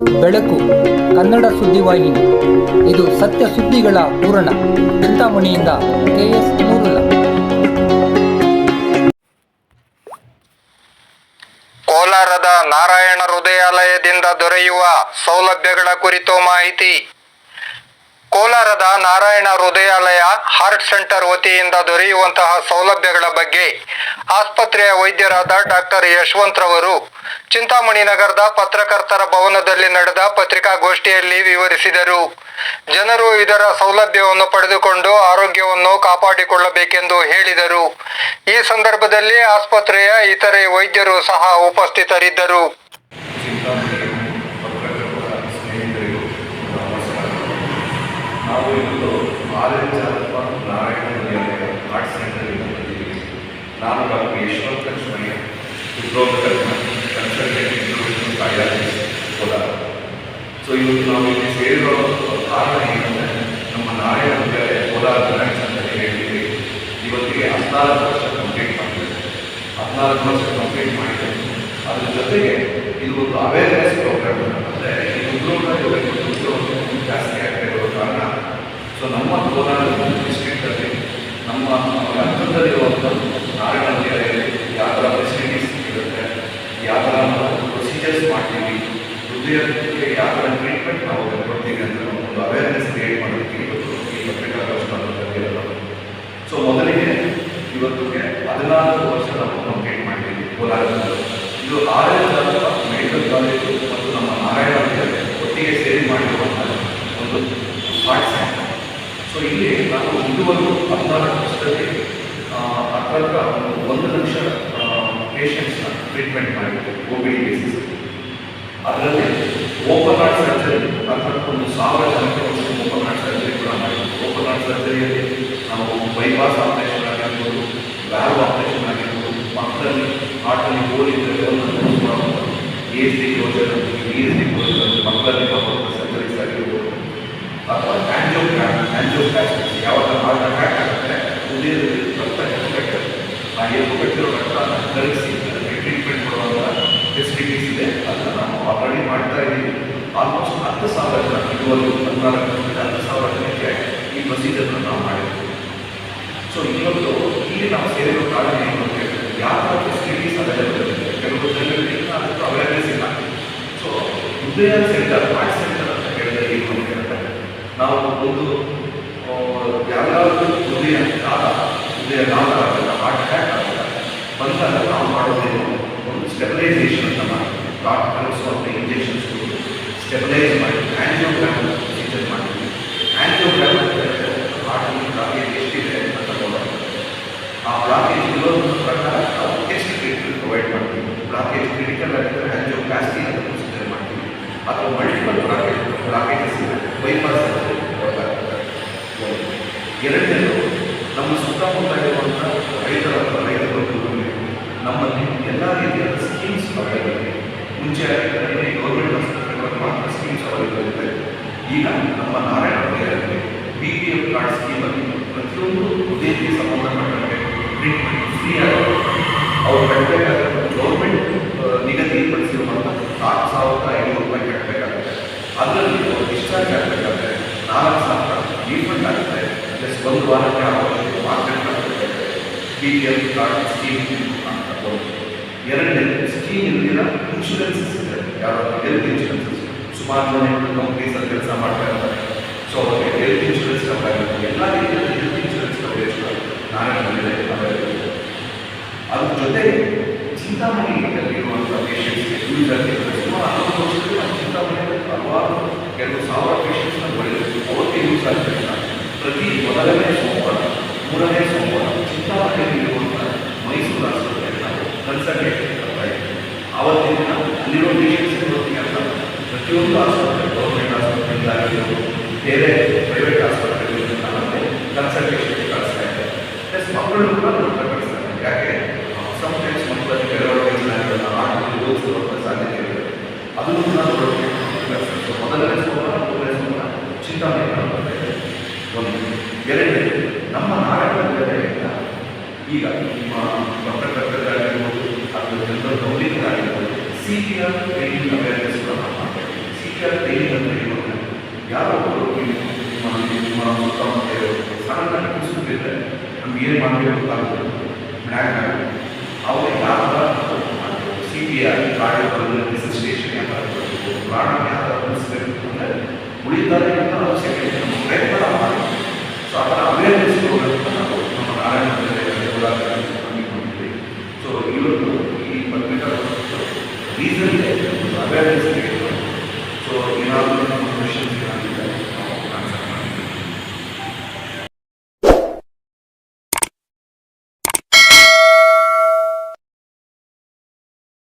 ಬೆಳಕು, ಕನ್ನಡ ಸುದ್ದಿವಾಹಿನಿ ಇದು ಸತ್ಯ ಸುದ್ದಿಗಳ ಪೂರಣ ಚಿಂತಾಮಣಿಯಿಂದ ಕೆಎಸ್ ನೂರುಲ ಕೋಲಾರದ ನಾರಾಯಣ ಹೃದಯಾಲಯದಿಂದ ದೊರೆಯುವ ಸೌಲಭ್ಯಗಳ ಕುರಿತು ಮಾಹಿತಿ. ಕೋಲಾರದ ನಾರಾಯಣ ಹೃದಯಾಲಯ ಹಾರ್ಟ್ ಸೆಂಟರ್ ವತಿಯಿಂದ ದೊರೆಯುವಂತಹ ಸೌಲಭ್ಯಗಳ ಬಗ್ಗೆ ಆಸ್ಪತ್ರೆಯ ವೈದ್ಯರಾದ ಡಾಕ್ಟರ್ ಯಶವಂತ್ರವರು ಚಿಂತಾಮಣಿ ನಗರದ ಪತ್ರಕರ್ತರ ಭವನದಲ್ಲಿ ನಡೆದ ಪತ್ರಿಕಾಗೋಷ್ಠಿಯಲ್ಲಿ ವಿವರಿಸಿದರು. ಜನರು ಇದರ ಸೌಲಭ್ಯವನ್ನು ಪಡೆದುಕೊಂಡು ಆರೋಗ್ಯವನ್ನು ಕಾಪಾಡಿಕೊಳ್ಳಬೇಕೆಂದು ಹೇಳಿದರು. ಈ ಸಂದರ್ಭದಲ್ಲಿ ಆಸ್ಪತ್ರೆಯ ಇತರೆ ವೈದ್ಯರು ಸಹ ಉಪಸ್ಥಿತರಿದ್ದರು ಚಿಂತಾಮಣಿ ಪತ್ರಕರ್ತರ ಸ್ನೇಹಿತರಿಗೂ ನಮಸ್ಕಾರ ನಾವು ಇವತ್ತು ಆಲಯಚಾರಪ್ಪ ನಾರಾಯಣ ವಿದ್ಯಾಲಯ ಆರ್ಟ್ ಸೆಂಟರಿಂದ ಬಂದಿದ್ದೀವಿ ನಾನು ಡಾಕ್ಟರ್ ಯಶವಂತ ಲಕ್ಷ್ಮಯ್ಯ ಹೃದ್ರೋಗತಜ್ಞ ಕನ್ಸಲ್ಟೆಂಟ್ ಇನ್ಕ್ಲೂಷನ್ ಕಾರ್ಡಿಯಾಲಜಿಸ್ಟ್ ಕೋಲಾರ ಸೊ ಇವತ್ತು ನಾವು ಇಲ್ಲಿ ಸೇರಿರೋ ಕಾರಣ ಏನಂದರೆ ನಮ್ಮ ನಾರಾಯಣ ವಿದ್ಯಾಲಯ ಕೋಲಾರ ಬ್ರಾಂಚ್ ಅಂತ ಹೇಳಿದ್ದೀವಿ ಇವತ್ತಿಗೆ ಹದಿನಾಲ್ಕು ವರ್ಷ ಕಂಪ್ಲೀಟ್ ಮಾಡಿದೆ ಹದಿನಾಲ್ಕು ವರ್ಷ ಕಂಪ್ಲೀಟ್ ಮಾಡಿದೆ ಅದ್ರ ಜೊತೆಗೆ ಇದು ಒಂದು ಅವೇರ್ನೆಸ್ ಪ್ರೋಗ್ರಾಮ್ ಅಂದರೆ ಈ ಉದ್ಯೋಗ ಇವತ್ತು ಉದ್ಯೋಗ ಜಾಸ್ತಿ ಆಗ್ತಾ ಇರೋ ಕಾರಣ ಸೊ ನಮ್ಮ ಕೋಲಾರ ಡಿಸ್ಟ್ರಿಕ್ಟಲ್ಲಿ ನಮ್ಮ ಹತ್ತಿರದಲ್ಲಿರುವಂಥ ನಾರಾಯಣ ವಿದ್ಯಾಲಯದಲ್ಲಿ ಯಾವ ಥರ ಫೆಸಿಲಿಟೀಸ್ ಇರುತ್ತೆ ಯಾವ ಥರ ನಾವು ಪ್ರೊಸೀಜರ್ಸ್ ಮಾಡ್ತೀವಿ ಹೃದಯಕ್ಕೆ ಯಾವ ಟ್ರೀಟ್ಮೆಂಟ್ ನಾವು ಕೊಡ್ತೀವಿ ಅಂತ ಒಂದು ಅವೇರ್ನೆಸ್ ಕ್ರಿಯೇಟ್ ಮಾಡೋದಕ್ಕೆ ಇವತ್ತು ಈ ಪತ್ರಿಕಾಗೋಷ್ಠಿಯನ್ನು ಕರೆದಿರೋದು ಸೊ ಮೊದಲಿಗೆ ಇವತ್ತಿಗೆ ಹದಿನಾಲ್ಕು ವರ್ಷ ನಾವು ಕಂಪ್ಲೀಟ್ ಮಾಡಿದ್ದೀವಿ, ಕೋಲಾರದಲ್ಲಿ. ಇದು ಆಡಳಿತ ಮೆಡಿಕಲ್ ಕಾಲೇಜು ಮತ್ತು ನಮ್ಮ ನಾರಾಯಣ ಒಟ್ಟಿಗೆ ಸೇರಿ ಮಾಡಿರುವಂಥ ಒಂದು ಸೆಂಟರ್ ಸೊ ಇಲ್ಲಿ ನಾನು ಇದುವರೆಗೂ ಹದಿನಾಲ್ಕು ವರ್ಷದಲ್ಲಿ ಹತ್ರ ಒಂದು ಒಂದು ಲಕ್ಷ ಪೇಷಂಟ್ಸ್ನ ಟ್ರೀಟ್ಮೆಂಟ್ ಮಾಡಿದ್ದೀವಿ ಕೋವಿಡ್ ಕೇಸಸ್ ಅದರಲ್ಲಿ ಓಪನ್ ಹಾರ್ಟ್ ಸರ್ಜರಿ ಅಥವಾ ಒಂದು ಸಾವಿರ ಜನಕ್ಕೆ ಒಂದು ಓಪನ್ ಹಾರ್ಟ್ ಸರ್ಜರಿ ಕೂಡ ಮಾಡಿದ್ವಿ ಓಪನ್ ಹಾರ್ಟ್ ಸರ್ಜರಿಯಲ್ಲಿ ನಾವು ಬೈಪಾಸ್ ಆಪರೇಷನ್ ವ್ಯಾಲ್ವ್ ಆಪರೇಷನ್ ಆಗಿರ್ಬೋದು ಮಕ್ಕಳಲ್ಲಿ ಹಾರ್ಟಲ್ಲಿ ಹೋಲ್ ಇದ್ದರೆ ಒಂದು A S D closure E S D closure ಮಕ್ಕಳಲ್ಲಿ ಸರ್ಜರೀಸ್ ಆಗಿರ್ಬೋದು. ಅಥವಾ ಆಂಜಿಯೋಗ್ರಾಮ್ ಆಂಜಿಯೋಪ್ಲಾಸ್ಟಿಕ್ಸ್ ಯಾವಾಗ ಹಾರ್ಟ್ ಅಟ್ಯಾಕ್ ಆಗುತ್ತೆ ಹೃದಯದಲ್ಲಿ ರಕ್ತ ಹೆಪ್ಪುಗಟ್ಟೆ ಆ ಹೆಪ್ಪುಗಟ್ಟಿರೋ ರಕ್ತನ ಕರಗಿಸಿ, ಅದಕ್ಕೆ ಟ್ರೀಟ್ಮೆಂಟ್ ಕೊಡುವಂಥ ಫೆಸಿಲಿಟೀಸ್ ಇದೆ. ಅದನ್ನು ನಾವು ಆಲ್ರೆಡಿ ಮಾಡ್ತಾ ಇದ್ದೀವಿ. ಆಲ್ಮೋಸ್ಟ್ ಹತ್ತು ಸಾವಿರ ಜನ ಇದುವರೆಗೂ ಹದಿನಾಲ್ಕು ಹತ್ತು ಸಾವಿರ ಜನಕ್ಕೆ ಈ ಪ್ರೊಸೀಜರ್ನ ನಾವು ಮಾಡಿದ್ದೀವಿ ಸೊ ಇವತ್ತು ನಾವು ಸೇರಿರೋ ಕಾರಣ ಏನು ಅಂತ ಹೇಳಿದ್ರೆ ಯಾವ ಇದೆ ಕೆಲವು ಜನರಿಗೆ ಇಲ್ಲ. ಸೊ ಹೃದಯ ಸೆಂಟರ್ ಹಾರ್ಟ್ ಸೆಂಟರ್ ಅಂತ ಅಂತ ಹೇಳಿದ್ರೆ, ನಾವು ಒಂದು ಯಾವ್ಯಾವುದು ಹೃದಯ ಕಾಲ ನಾವು ಒಂದು ಸ್ಟೆಬಿಲೈಸೇಷನ್ ಅಂತ ಮಾಡ್ತೀವಿ. ಡಾಟ್ ಕಲಿಸುವಂಥ ಇಂಜೆಕ್ಷನ್ಸ್ ಸ್ಟೆಬಿಲೈಸ್ ಮಾಡಿ. ಆ್ಯಂಜಿಯೋಗ್ರಾಮ್ ಪ್ರೊಸೀಜರ್ ಮಾಡ್ತೀವಿ ಆ್ಯಂಜಿಯೋಗ್ರಾಮ್ ಅಂತ ಹೇಳಿದ್ರೆ ಹಾರ್ಟಲ್ಲಿ ಬ್ಲಾಕೇಜ್ ಎಷ್ಟಿದೆ ಅಂತ ನೋಡೋದು ಆ ಬ್ಲಾಕೇಜ್ ಇರೋದ್ರ ಪ್ರಕಾರ ನಾವು ಎಷ್ಟು ಟ್ರೀಟ್ಮೆಂಟ್ ಪ್ರೊವೈಡ್ ಮಾಡ್ತೀವಿ ಬ್ಲಾಕೇಜ್ ಕ್ರಿಟಿಕಲ್ ಆಗಿದ್ದರೆ ಆ್ಯಂಜಿಯೋಪ್ಲಾಸ್ಟಿ ಅಂತ ಕನ್ಸಿಡರ್ ಮಾಡ್ತೀವಿ. ಅಥವಾ ಮಲ್ಟಿಪಲ್ ರಾಕೆಟ್ ಇದೆ ಬೈಪಾಸ್ ಎರಡನೇದು ನಮ್ಮ ಸುತ್ತಮುತ್ತ ಇರುವಂಥ ರೈತರ ರೈತ ನಮ್ಮ ನಮ್ಮಲ್ಲಿ ಎಲ್ಲ ರೀತಿಯ ಸ್ಕೀಮ್ಸ್ ಅವೈಲೇಬಲ್ ಮುಂಚೆ ಗೌರ್ಮೆಂಟ್ ಆಸ್ಪತ್ರೆಗಳಲ್ಲಿ ಮಾತ್ರ ಸ್ಕೀಮ್ಸ್ ಅವೈಲೇಬಲ್ ಇದೆ ಈಗ ನಮ್ಮ ನಾರಾಯಣ ಹೃದಯದಲ್ಲಿ ಬಿ ಪಿ ಎಫ್ ಕಾರ್ಡ್ ಸ್ಕೀಮಲ್ಲಿ ಪ್ರತಿಯೊಂದು ಹೃದಯಕ್ಕೆ ಸಂಬಂಧಪಟ್ಟಂತೆ ಟ್ರೀಟ್ಮೆಂಟ್ ಫ್ರೀ ಆಗುತ್ತೆ ಅವ್ರು ಕಟ್ಟಬೇಕಾದ್ರೆ ಗೌರ್ಮೆಂಟ್ ನಿಗದಿಪಡಿಸಿರುವಂಥ ನಾಲ್ಕು ಸಾವಿರದ ಐನೂರು ರೂಪಾಯಿ ಕಟ್ಟಬೇಕಾಗುತ್ತೆ ಅದರಲ್ಲಿ ಅವ್ರು ಡಿಸ್ಚಾರ್ಜ್ ಆಗಬೇಕಾದ್ರೆ ನಾಲ್ಕು ಸಾವಿರ ರೀಫಂಡ್ ಆಗುತ್ತೆ ಪ್ಲಸ್ ಒಂದು ವಾರ B P L card scheme ಅಂತ ಎರಡನೇದು ಸ್ಕೀಮ್ ಇಲ್ದಿರ ಇನ್ಶೂರೆನ್ಸಸ್ ಇದೆ ಯಾರು ಹೆಲ್ತ್ ಇನ್ಶೂರೆನ್ಸಸ್ ಸುಮಾರು ಜನ ಕಂಪ್ನೀಸ್ ಅಲ್ಲಿ ಕೆಲಸ ಮಾಡ್ತಾ ಇರ್ತಾರೆ ಸೊ ಅವ್ರಿಗೆ ಹೆಲ್ತ್ ಇನ್ಶೂರೆನ್ಸ್ ಎಲ್ಲ ರೀತಿಯ ಹೆಲ್ತ್ ಇನ್ಶೂರೆನ್ಸ್ ಕವರೇಜ್ ನಾರಾಯಣದಲ್ಲಿ ಅವೈಲೇಬಲ್ ಇದೆ ಅದ್ರ ಜೊತೆಗೆ ಚಿಂತಾಮಣಿಯಲ್ಲಿರುವಂಥ ಪೇಷಂಟ್ಸ್ಗೆ ಯೂಸ್ ಆಗಿರುತ್ತೆ ಸುಮಾರು ಹನ್ನೊಂದು ವರ್ಷದಲ್ಲಿ ನಾವು ಚಿಂತಾಮಣಿಯಲ್ಲಿ ಹಲವಾರು ಕೆಲವು ಸಾವಿರ ಪೇಷಂಟ್ಸ್ನ ಬರೆದಿದ್ದೀವಿ ಅವಕ್ಕೆ ಯೂಸ್ ಆಗಿದ್ದರಿಂದ ಪ್ರತಿ ಮೊದಲನೇ ಸೋಮವಾರ, ಮೂರನೇ ಸೋಮವಾರ ಚಿಂತಾಮಣಿಯಲ್ಲಿರುವಂಥ ಮೈಸೂರು ಆಸ್ಪತ್ರೆಗೆ ನಾವು ಕನ್ಸಲ್ಟೇಷನ್ ಮಾಡ್ತಾ ಇದ್ದೀವಿ ಆವತ್ತಿನ ದಿನ ಅಲ್ಲಿರೋ ಪ್ರತಿಯೊಂದು ಆಸ್ಪತ್ರೆ, ಗೌರ್ಮೆಂಟ್ ಆಸ್ಪತ್ರೆಯಿಂದಾಗಿರ್ಬೋದು ಬೇರೆ ಪ್ರೈವೇಟ್ ಆಸ್ಪತ್ರೆಗಳಿಂದ ನಮಗೆ ಕನ್ಸಲ್ಟೇಷನ್ಗೆ ಕಳಿಸ್ತಾ ಇದ್ದಾರೆ ಪ್ಲಸ್ ಮಕ್ಕಳನ್ನು ಕೂಡ ನಾವು ಕಳಿಸ್ತಾರೆ ಯಾಕೆ? ಸಮ್ಟೈಮ್ಸ್ ಮಕ್ಕಳಲ್ಲಿ ಬೆಳವಣಿಗೆಗಳನ್ನ ಆಗಿ ಓದಿಸುವಂಥ ಸಾಧ್ಯತೆ ಇದೆ. ಅದನ್ನು ಕೂಡ ನೋಡೋಕೆ ಸೊ ಮೊದಲನೇ ಸೋಮವಾರ, ಮೂರನೇ ಸೋಮವಾರ ಚಿಂತಾಮಣಿ ಎರಡನೇ ನಮ್ಮ ವಿದ್ಯಾಲಯದಿಂದ ಈಗ ನಿಮ್ಮ ಪತ್ರಕರ್ತರಾಗಿರ್ಬೋದು ಅಥವಾ ಜನರಲ್ ಪಬ್ಲಿಕ್ ಆಗಿರ್ಬೋದು C P R training awareness ಮಾಡ್ತಾ ಇದ್ದೀವಿ ಟ್ರೈನಿಂಗ್ ಅಂತ ಹೇಳಿದ್ರೆ ಯಾರೊಬ್ಬರು ನಿಮ್ಮ ನಿಮ್ಮ ಸುತ್ತಮುತ್ತ ಸಡನ್ ಕುಸಿದ್ರೆ ನಮ್ಗೆ ಏನು ಮಾಡಬೇಕು ಗೊತ್ತಾಗುತ್ತೆ ಬ್ಲ್ಯಾಕ್ ಆಗುತ್ತೆ ಅವರು ಯಾವ C P R cardiopulmonary resuscitation ಯಾವ ಪ್ರಾಣ ಯಾವ ಉಳಿತಾರೆ ಅಂತ ನಾವು ಸೆಕೆಂಡ್ ನಮ್ಮ ಪ್ರಯತ್ನ ನಾವು ಮಾಡ್ತೀವಿ ಸೊ ಆ ಥರ ಅವೇರ್ನೆಸ್ ಪ್ರೋಗ್ರಾಮ್ ನಾವು ನಮ್ಮ ನಾರಾಯಣ ಹಮ್ಮಿಕೊಂಡಿದ್ದೀವಿ ಸೊ ಇವತ್ತು ಈ ಪತ್ರಿಕಾ ರೀಸನ್